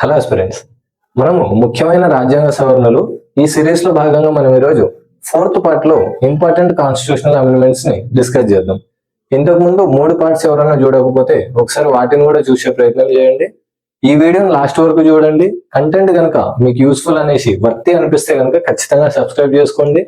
Hello aspirants మనము ముఖ్యమైన రాజ్యాంగ సవరణలు ఈ సిరీస్లో భాగంగా మనం ఈరోజు ఫోర్త్ పార్ట్లో ఇంపార్టెంట్ కాన్స్టిట్యూషనల్ అమెండ్మెంట్స్ని డిస్కస్ చేద్దాం. ఇంతకు ముందు మూడు పార్ట్స్ ఎవరైనా చూడకపోతే ఒకసారి వాటిని కూడా చూసే ప్రయత్నం చేయండి. ఈ వీడియోని లాస్ట్ వరకు చూడండి. కంటెంట్ కనుక మీకు యూస్ఫుల్ అనేసి వర్తి అనిపిస్తే కనుక ఖచ్చితంగా సబ్స్క్రైబ్ చేసుకోండి.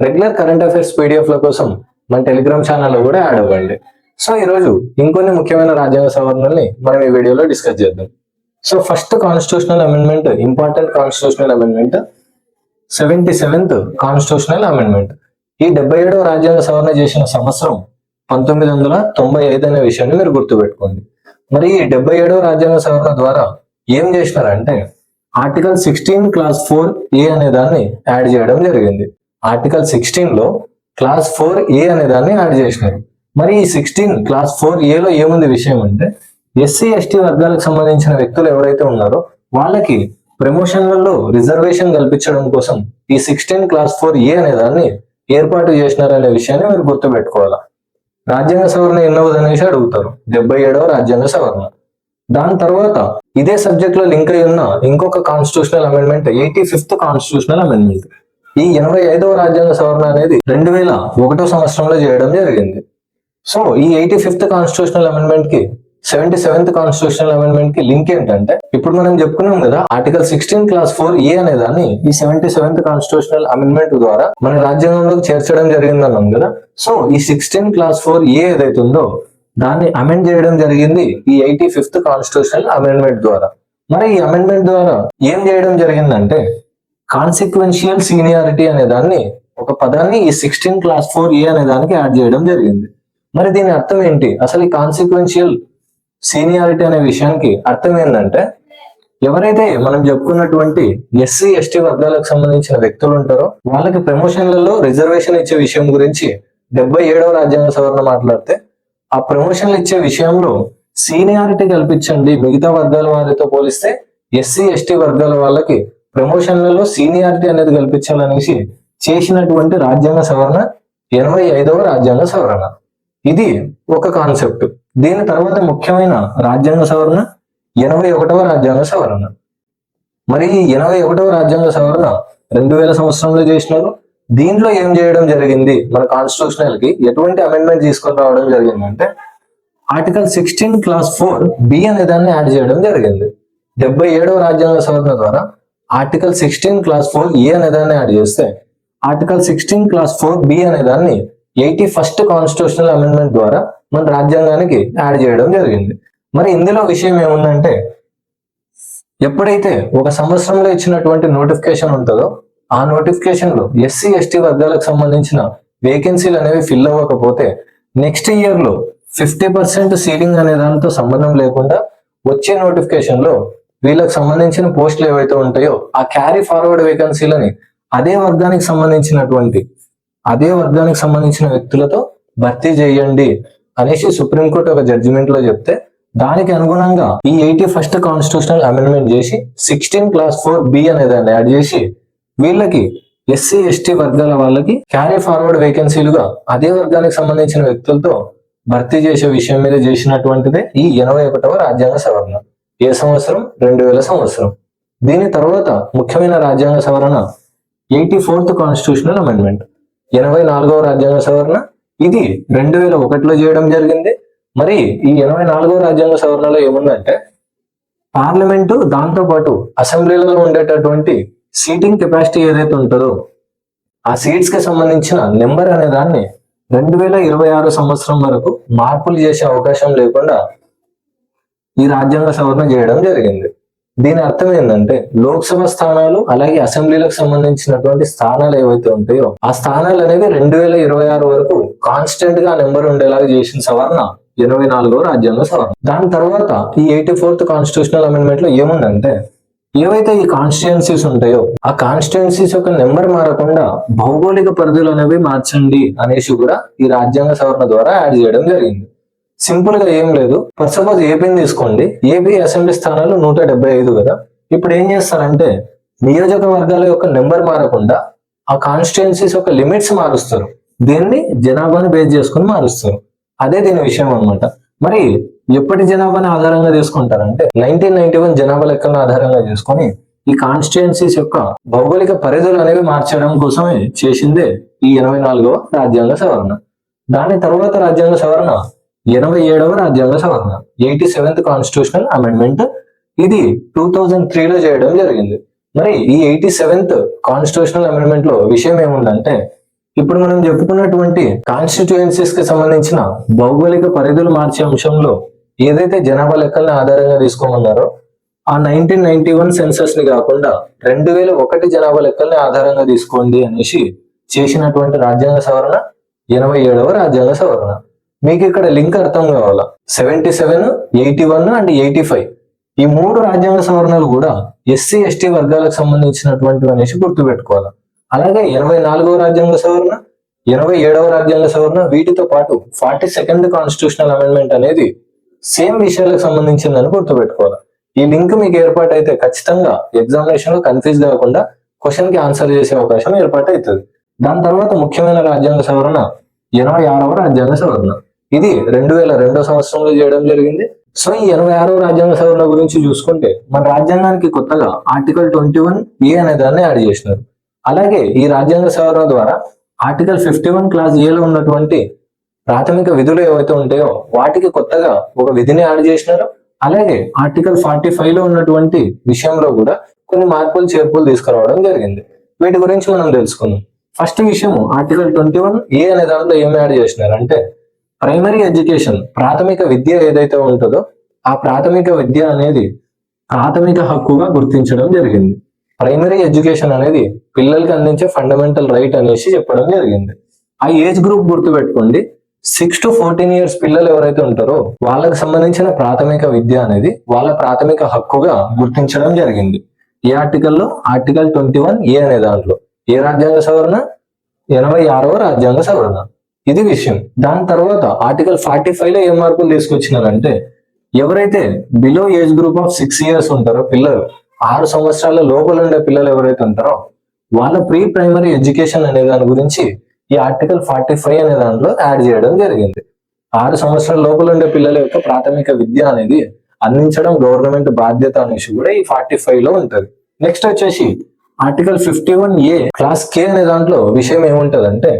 రెగ్యులర్ కరెంట్ అఫైర్స్ పీడిఎఫ్ ల కోసం మన టెలిగ్రామ్ ఛానల్లో కూడా యాడ్ అవ్వండి. సో ఈరోజు ఇంకొన్ని ముఖ్యమైన రాజ్యాంగ సవరణల్ని మనం ఈ వీడియోలో డిస్కస్ చేద్దాం. So first constitutional amendment important constitutional amendment seventy seventh constitutional amendment ఈ డెబ్బై ఏడవ రాజ్యాంగ సవరణ చేసిన సంవత్సరం పంతొమ్మిది వందల తొంభై ఐదు అనే విషయాన్ని మీరు గుర్తుపెట్టుకోండి. మరి ఈ డెబ్బై ఏడవ రాజ్యాంగ సవరణ ద్వారా ఏం చేసినారంటే article sixteen clause four A అనే దాన్ని యాడ్ చేయడం జరిగింది. ఆర్టికల్ సిక్స్టీన్లో క్లాస్ ఫోర్ ఏ అనే దాన్ని యాడ్ చేసినారు. మరి ఈ సిక్స్టీన్ క్లాస్ ఫోర్ ఏలో ఏముంది విషయం అంటే ఎస్సీ ఎస్టీ వర్గాలకు సంబంధించిన వ్యక్తులు ఎవరైతే ఉన్నారో వాళ్ళకి ప్రమోషన్లలో రిజర్వేషన్ కల్పించడం కోసం ఈ సిక్స్టీన్ క్లాస్ ఫోర్ ఏ అనే దాన్ని ఏర్పాటు చేసినారనే విషయాన్ని మీరు గుర్తుపెట్టుకోవాలా? రాజ్యాంగ సవరణ ఎన్నవది అనేసి అడుగుతారు. డెబ్బై ఏడవ రాజ్యాంగ సవరణ. దాని తర్వాత ఇదే సబ్జెక్ట్లో లింక్ అయి ఉన్న ఇంకొక constitutional amendment eighty fifth constitutional amendment ఈ ఎనభై ఐదవ రాజ్యాంగ సవరణ అనేది రెండు వేల ఒకటో సంవత్సరంలో చేయడం జరిగింది. సో ఈ ఎయిటీ ఫిఫ్త్ కాన్స్టిట్యూషనల్ అమెండ్మెంట్కి సెవెంటీ సెవెంత్ కాన్స్టిట్యూషనల్ అమెండ్మెంట్కి లింక్ ఏంటంటే ఇప్పుడు మనం చెప్పుకున్నాం కదా article sixteen clause four A అనే దాన్ని ఈ సెవెంటీ సెవెంత్ కాన్స్టిట్యూషనల్ అమెండ్మెంట్ ద్వారా మన రాజ్యాంగంలోకి చేర్చడం జరిగిందన్నాం కదా. సో ఈ సిక్స్టీన్ క్లాస్ ఫోర్ ఏ ఏదైతే ఉందో దాన్ని అమెండ్ చేయడం జరిగింది ఈ ఎయిటీ ఫిఫ్త్ కాన్స్టిట్యూషనల్ అమెండ్మెంట్ ద్వారా. మరి ఈ అమెండ్మెంట్ ద్వారా ఏం చేయడం జరిగిందంటే కాన్సిక్వెన్షియల్ సీనియారిటీ అనే దాన్ని ఒక పదాన్ని ఈ సిక్స్టీన్ క్లాస్ ఫోర్ ఏ అనే దానికి యాడ్ చేయడం జరిగింది. మరి దీని అర్థం ఏంటి? అసలు ఈ కాన్సిక్వెన్షియల్ సీనియారిటీ అనే విషయానికి అర్థం ఏంటంటే ఎవరైతే మనం చెప్పుకున్నటువంటి ఎస్సీ ఎస్టీ వర్గాలకు సంబంధించిన వ్యక్తులు ఉంటారో వాళ్ళకి ప్రమోషన్లలో రిజర్వేషన్ ఇచ్చే విషయం గురించి డెబ్బై ఏడవ రాజ్యాంగ సవరణ మాట్లాడితే ఆ ప్రమోషన్లు ఇచ్చే విషయంలో సీనియారిటీ కల్పించండి. మిగతా వర్గాల వారితో పోలిస్తే ఎస్సీ ఎస్టీ వర్గాల వాళ్ళకి ప్రమోషన్లలో సీనియారిటీ అనేది కల్పించాలనేసి చేసినటువంటి రాజ్యాంగ సవరణ ఎనభై ఐదవ రాజ్యాంగ సవరణ. ఇది ఒక కాన్సెప్ట్. దీని తర్వాత ముఖ్యమైన రాజ్యాంగ సవరణ ఎనభై ఒకటవ రాజ్యాంగ సవరణ. మరి ఎనభై ఒకటవ రాజ్యాంగ సవరణ రెండు వేల సంవత్సరంలో చేసినారు. దీంట్లో ఏం చేయడం జరిగింది? మన కాన్స్టిట్యూషనల్కి ఎటువంటి అమెండ్మెంట్ తీసుకొని రావడం జరిగిందంటే article sixteen clause four B అనే దాన్ని యాడ్ చేయడం జరిగింది. డెబ్బై ఏడవ రాజ్యాంగ సవరణ ద్వారా article sixteen clause four A అనే దాన్ని యాడ్ చేస్తే article sixteen clause four B అనే దాన్ని ఎయిటీ ఫస్ట్ కాన్స్టిట్యూషనల్ అమెండ్మెంట్ ద్వారా మన రాజ్యాంగానికి యాడ్ చేయడం జరిగింది. మరి ఇందులో విషయం ఏముందంటే ఎప్పుడైతే ఒక సంవత్సరంలో ఇచ్చినటువంటి నోటిఫికేషన్ ఉంటుందో ఆ నోటిఫికేషన్లో ఎస్సీ ఎస్టీ వర్గాలకు సంబంధించిన వేకెన్సీలు అనేవి ఫిల్ అవ్వకపోతే నెక్స్ట్ ఇయర్లో ఫిఫ్టీ పర్సెంట్ సీలింగ్ అనే దానితో సంబంధం లేకుండా వచ్చే నోటిఫికేషన్లో వీళ్ళకి సంబంధించిన పోస్టులు ఏవైతే ఉంటాయో ఆ క్యారీ ఫార్వర్డ్ వేకెన్సీలని అదే వర్గానికి సంబంధించినటువంటి అదే వర్గానికి సంబంధించిన వ్యక్తులతో భర్తీ చేయండి. అనేసి సుప్రీంకోర్టు ఒక జడ్జిమెంట్లో చెప్తే దానికి అనుగుణంగా ఈ ఎయిటీ ఫస్ట్ కాన్స్టిట్యూషనల్ అమెండ్మెంట్ చేసి సిక్స్టీన్ క్లాస్ ఫోర్ బి అనేదాన్ని యాడ్ చేసి వీళ్ళకి ఎస్సీ ఎస్టీ వర్గాల వాళ్ళకి క్యారీ ఫార్వర్డ్ వేకెన్సీలుగా అదే వర్గానికి సంబంధించిన వ్యక్తులతో భర్తీ చేసే విషయం మీద చేసినటువంటిదే ఈ ఎనభై ఒకటవ రాజ్యాంగ సవరణ. ఏ సంవత్సరం? రెండు వేల సంవత్సరం. దీని తర్వాత ముఖ్యమైన రాజ్యాంగ సవరణ ఎయిటీ ఫోర్త్ కాన్స్టిట్యూషనల్ అమెండ్మెంట్ ఎనభై నాలుగవ రాజ్యాంగ సవరణ ఇది రెండు వేల ఒకటిలో చేయడం జరిగింది. మరి ఈ ఎనభై నాలుగవ రాజ్యాంగ సవరణలో ఏముందంటే పార్లమెంటు దాంతో పాటు అసెంబ్లీలలో ఉండేటటువంటి సీటింగ్ కెపాసిటీ ఏదైతే ఉంటుందో ఆ సీట్స్కి సంబంధించిన నెంబర్ అనే దాన్ని రెండు వేల ఇరవై ఆరు సంవత్సరం వరకు మార్పులు చేసే అవకాశం లేకుండా ఈ రాజ్యాంగ సవరణ చేయడం జరిగింది. దీని అర్థం ఏంటంటే లోక్సభ స్థానాలు అలాగే అసెంబ్లీలకు సంబంధించినటువంటి స్థానాలు ఏవైతే ఉంటాయో ఆ స్థానాలు అనేవి రెండు వేల ఇరవై ఆరు వరకు కాన్స్టెంట్గా నెంబర్ ఉండేలాగా చేసిన సవరణ ఇరవై నాలుగో రాజ్యాంగ సవరణ. దాని తర్వాత ఈ ఎయిటీ ఫోర్త్ కాన్స్టిట్యూషనల్ అమెండ్మెంట్లో ఏముందంటే ఏవైతే ఈ కాన్స్టిట్యున్సీస్ ఉంటాయో ఆ కాన్స్టిట్యున్సీస్ యొక్క నెంబర్ మారకుండా భౌగోళిక పరిధులు అనేవి మార్చండి అనేసి కూడా ఈ రాజ్యాంగ సవరణ ద్వారా యాడ్ చేయడం జరిగింది. సింపుల్గా ఏం లేదు. ఫర్ సపోజ్ ఏపీని తీసుకోండి. ఏపీ అసెంబ్లీ స్థానాలు నూట డెబ్బై ఐదు కదా. ఇప్పుడు ఏం చేస్తారంటే నియోజకవర్గాల యొక్క నెంబర్ మారకుండా ఆ కాన్స్టిట్యున్సీస్ యొక్క లిమిట్స్ మారుస్తారు. దీన్ని జనాభాని బేస్ చేసుకుని మారుస్తారు. అదే దీని విషయం అన్నమాట. మరి ఎప్పటి జనాభాని ఆధారంగా తీసుకుంటారంటే నైన్టీన్ నైన్టీ వన్ జనాభా లెక్కలను ఆధారంగా చేసుకొని ఈ కాన్స్టిట్యున్సీస్ యొక్క భౌగోళిక పరిధులు అనేవి మార్చడం కోసమే చేసిందే ఈ ఎనభై నాలుగవ రాజ్యాంగ సవరణ. దాని తర్వాత రాజ్యాంగ సవరణ ఇరవై ఏడవ రాజ్యాంగ సవరణ. ఎయిటీ సెవెంత్ కాన్స్టిట్యూషనల్ అమెండ్మెంట్ ఇది టూ థౌజండ్ త్రీలో చేయడం జరిగింది. మరి ఈ ఎయిటీ సెవెంత్ కాన్స్టిట్యూషనల్ అమెండ్మెంట్లో విషయం ఏముందంటే ఇప్పుడు మనం చెప్పుకున్నటువంటి కాన్స్టిట్యుయెన్సీస్కి సంబంధించిన భౌగోళిక పరిధులు మార్చే అంశంలో ఏదైతే జనాభా లెక్కల్ని ఆధారంగా తీసుకోమన్నారో ఆ నైన్టీన్ నైన్టీ వన్ సెన్సస్ని కాకుండా రెండు వేల ఒకటి జనాభా లెక్కల్ని ఆధారంగా తీసుకోండి అనేసి చేసినటువంటి రాజ్యాంగ సవరణ ఎనభై ఏడవ రాజ్యాంగ సవరణ. మీకు ఇక్కడ లింక్ అర్థం కావాలా? Seventy seven eighty one and eighty five ఈ మూడు రాజ్యాంగ సవరణలు కూడా ఎస్సీ ఎస్టీ వర్గాలకు సంబంధించినటువంటివి అనేసి గుర్తుపెట్టుకోవాలి? అలాగే ఎనభై నాలుగవ రాజ్యాంగ సవరణ ఎనభై ఏడవ రాజ్యాంగ సవరణ వీటితో పాటు ఫార్టీ సెకండ్ కాన్స్టిట్యూషనల్ అమెండ్మెంట్ అనేది సేమ్ విషయాలకు సంబంధించిందని గుర్తుపెట్టుకోవాలి? ఈ లింక్ మీకు ఏర్పాటు అయితే ఖచ్చితంగా ఎగ్జామినేషన్లో కన్ఫ్యూజ్ కాకుండా క్వశ్చన్కి ఆన్సర్ చేసే అవకాశం ఏర్పాటు అవుతుంది దాని తర్వాత ముఖ్యమైన రాజ్యాంగ సవరణ ఎనభై ఆరవ రాజ్యాంగ సవరణ. ఇది రెండు వేల రెండో సంవత్సరంలో చేయడం జరిగింది. సో ఈ ఇరవై ఆరవ రాజ్యాంగ సవరణ గురించి చూసుకుంటే మన రాజ్యాంగానికి కొత్తగా ఆర్టికల్ ట్వంటీ వన్ ఏ అనే దాన్ని యాడ్ చేసినారు. అలాగే ఈ రాజ్యాంగ సవరణ ద్వారా ఆర్టికల్ ఫిఫ్టీ వన్ క్లాస్ ఏలో ఉన్నటువంటి ప్రాథమిక విధులు ఏవైతే ఉంటాయో వాటికి కొత్తగా ఒక విధిని యాడ్ చేసినారు. అలాగే ఆర్టికల్ ఫార్టీ ఫైవ్లో ఉన్నటువంటి విషయంలో కూడా కొన్ని మార్పులు చేర్పులు తీసుకురావడం జరిగింది. వీటి గురించి మనం తెలుసుకుందాం. ఫస్ట్ విషయం ఆర్టికల్ ట్వంటీ వన్ ఏ అనే దాంట్లో ఏం యాడ్ చేసినారు అంటే ప్రైమరీ ఎడ్యుకేషన్ ప్రాథమిక విద్య ఏదైతే ఉంటుందో ఆ ప్రాథమిక విద్య అనేది ప్రాథమిక హక్కుగా గుర్తించడం జరిగింది. ప్రైమరీ ఎడ్యుకేషన్ అనేది పిల్లలకి అందించే ఫండమెంటల్ రైట్ అనేసి చెప్పడం జరిగింది. ఆ ఏజ్ గ్రూప్ గుర్తుపెట్టుకోండి. సిక్స్ టు ఫోర్టీన్ ఇయర్స్ పిల్లలు ఎవరైతే ఉంటారో వాళ్ళకు సంబంధించిన ప్రాథమిక విద్య అనేది వాళ్ళ ప్రాథమిక హక్కుగా గుర్తించడం జరిగింది. ఏ ఆర్టికల్లో ఆర్టికల్ ట్వంటీ వన్ ఏ అనే దాంట్లో. ఏ రాజ్యాంగ సవరణ? ఎనభై ఆరవ రాజ్యాంగ సవరణ. ఇది విషయం. దాని తర్వాత ఆర్టికల్ ఫార్టీ ఫైవ్లో ఏ మార్పులు తీసుకొచ్చినారంటే ఎవరైతే below age group of six years ఉంటారో పిల్లలు ఆరు సంవత్సరాల లోపల ఉండే పిల్లలు ఎవరైతే ఉంటారో వాళ్ళ ప్రీ ప్రైమరీ ఎడ్యుకేషన్ అనే దాని గురించి ఈ ఆర్టికల్ ఫార్టీ ఫైవ్ అనే దాంట్లో యాడ్ చేయడం జరిగింది. ఆరు సంవత్సరాల లోపల ఉండే పిల్లల యొక్క ప్రాథమిక విద్య అనేది అందించడం గవర్నమెంట్ బాధ్యత అనేసి కూడా ఈ ఫార్టీ ఫైవ్లో ఉంటది. నెక్స్ట్ వచ్చేసి article fifty one A clause K అనే దాంట్లో విషయం ఏముంటదంటే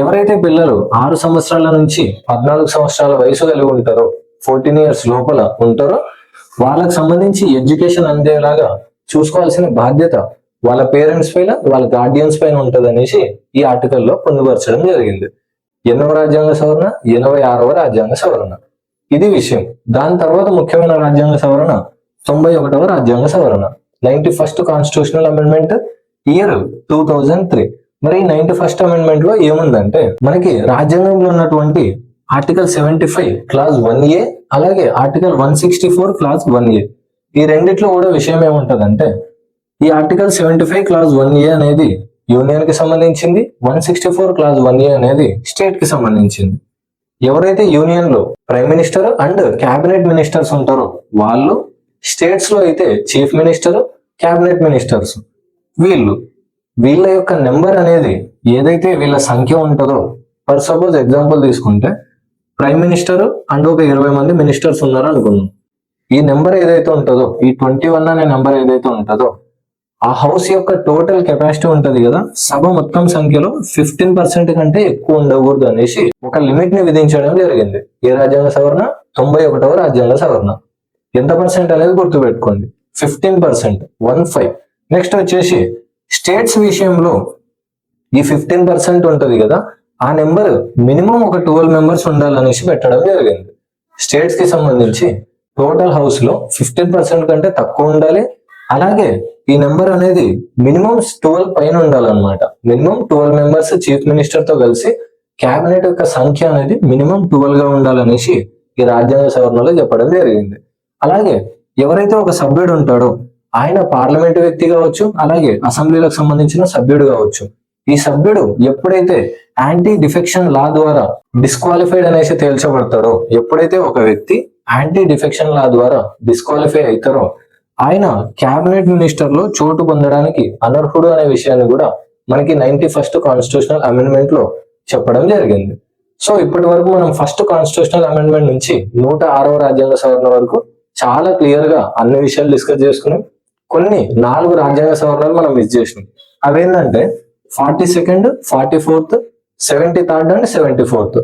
ఎవరైతే పిల్లలు ఆరు సంవత్సరాల నుంచి పద్నాలుగు సంవత్సరాల వయసు కలిగి ఉంటారో ఫోర్టీన్ ఇయర్స్ లోపల ఉంటారో వాళ్ళకి సంబంధించి ఎడ్యుకేషన్ అందేలాగా చూసుకోవాల్సిన బాధ్యత వాళ్ళ పేరెంట్స్ పైన వాళ్ళ గార్డియన్స్ పైన ఉంటుంది అనేసి ఈ ఆర్టికల్లో పొందుపరచడం జరిగింది. ఎన్నవ రాజ్యాంగ సవరణ ఎనభై ఆరవ రాజ్యాంగ సవరణ. ఇది విషయం. దాని తర్వాత ముఖ్యమైన రాజ్యాంగ సవరణ తొంభై ఒకటవ రాజ్యాంగ సవరణ. Ninety first constitutional amendment year two thousand three మరి నైన్టీ ఫస్ట్ అమెండ్మెంట్లో ఏముందంటే మనకి రాజ్యాంగంలో ఉన్నటువంటి article seventy five clause one A అలాగే article one sixty four clause one A. ఈ రెండిట్లో కూడా విషయం ఏముంటదంటే ఈ article seventy five clause one A అనేది యూనియన్కి సంబంధించింది one sixty four clause one A అనేది స్టేట్కి సంబంధించింది. ఎవరైతే యూనియన్లో prime minister and cabinet ministers ఉంటారో వాళ్ళు స్టేట్స్లో అయితే చీఫ్ మినిస్టర్ క్యాబినెట్ మినిస్టర్స్ వీళ్ళు వీళ్ళ యొక్క నెంబర్ అనేది ఏదైతే వీళ్ళ సంఖ్య ఉంటుందో ఫర్ సపోజ్ ఎగ్జాంపుల్ తీసుకుంటే ప్రైమ్ మినిస్టర్ అండ్ ఒక ఇరవై మంది మినిస్టర్స్ ఉన్నారు అనుకుందాం. ఈ నెంబర్ ఏదైతే ఉంటుందో ఈ ట్వంటీ వన్ అనే నెంబర్ ఏదైతే ఉంటుందో ఆ హౌస్ యొక్క టోటల్ కెపాసిటీ ఉంటది కదా సభ మొత్తం సంఖ్యలో ఫిఫ్టీన్ పర్సెంట్ కంటే ఎక్కువ ఉండకూడదు అనేసి ఒక లిమిట్ని విధించడం జరిగింది. ఏ రాజ్యాంగ సవరణ? తొంభై ఒకటవ రాజ్యాంగ సవరణ. ఎంత పర్సెంట్ అనేది గుర్తుపెట్టుకోండి. Fifteen percent one five. Next వచ్చేసి స్టేట్స్ విషయంలో ఈ ఫిఫ్టీన్ పర్సెంట్ ఉంటుంది కదా ఆ నెంబర్ మినిమం ఒక ట్వెల్వ్ మెంబర్స్ ఉండాలనేసి పెట్టడం జరిగింది. స్టేట్స్కి సంబంధించి టోటల్ హౌస్లో ఫిఫ్టీన్ పర్సెంట్ కంటే తక్కువ ఉండాలి. అలాగే ఈ నెంబర్ అనేది మినిమం ట్వెల్వ్ పైన ఉండాలన్నమాట. మినిమం ట్వెల్వ్ మెంబర్స్ చీఫ్ మినిస్టర్తో కలిసి కేబినెట్ యొక్క సంఖ్య అనేది మినిమం ట్వెల్వ్గా ఉండాలనేసి ఈ రాజ్యాంగ సవరణలో చెప్పడం జరిగింది. అలాగే ఎవరైతే ఒక సభ్యుడు ఉంటాడో ఆయన పార్లమెంట్ వ్యక్తి కావచ్చు అలాగే అసెంబ్లీలకు సంబంధించిన సభ్యుడు కావచ్చు. ఈ సభ్యుడు ఎప్పుడైతే యాంటీ డిఫెక్షన్ లా ద్వారా డిస్క్వాలిఫైడ్ అనేసి తేల్చబడతాడో ఎప్పుడైతే ఒక వ్యక్తి యాంటీ డిఫెక్షన్ లా ద్వారా డిస్క్వాలిఫై అవుతారో ఆయన క్యాబినెట్ మినిస్టర్లో చోటు పొందడానికి అనర్హుడు అనే విషయాన్ని కూడా మనకి నైన్టీ ఫస్ట్ కాన్స్టిట్యూషనల్ అమెండ్మెంట్లో చెప్పడం జరిగింది. సో ఇప్పటి వరకు మనం ఫస్ట్ కాన్స్టిట్యూషనల్ అమెండ్మెంట్ నుంచి నూట ఆరవ రాజ్యాంగ సవరణ వరకు చాలా క్లియర్గా అన్ని విషయాలు డిస్కస్ చేసుకున్నాం. కొన్ని నాలుగు రాజ్యాంగ సవరణలు మనం మిస్ చేసినాం. అవేంటంటే forty second forty fourth seventy third and seventy fourth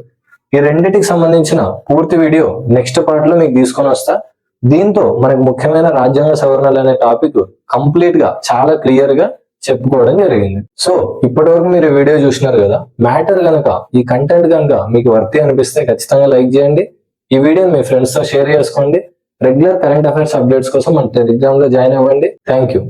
ఈ రెండింటికి సంబంధించిన పూర్తి వీడియో నెక్స్ట్ పార్ట్లో మీకు తీసుకొని వస్తా. దీంతో మనకు ముఖ్యమైన రాజ్యాంగ సవరణలు అనే టాపిక్ కంప్లీట్గా చాలా క్లియర్గా చెప్పుకోవడం జరిగింది. సో ఇప్పటి వరకు మీరు వీడియో చూసినారు కదా మ్యాటర్ కనుక ఈ కంటెంట్ కనుక మీకు వర్తి అనిపిస్తే ఖచ్చితంగా లైక్ చేయండి. ఈ వీడియోని మీ ఫ్రెండ్స్తో షేర్ చేసుకోండి. రెగ్యులర్ కరెంట్ అఫైర్స్ అప్డేట్స్ కోసం మన టెలిగ్రామ్లో జాయిన్ అవ్వండి. Thank you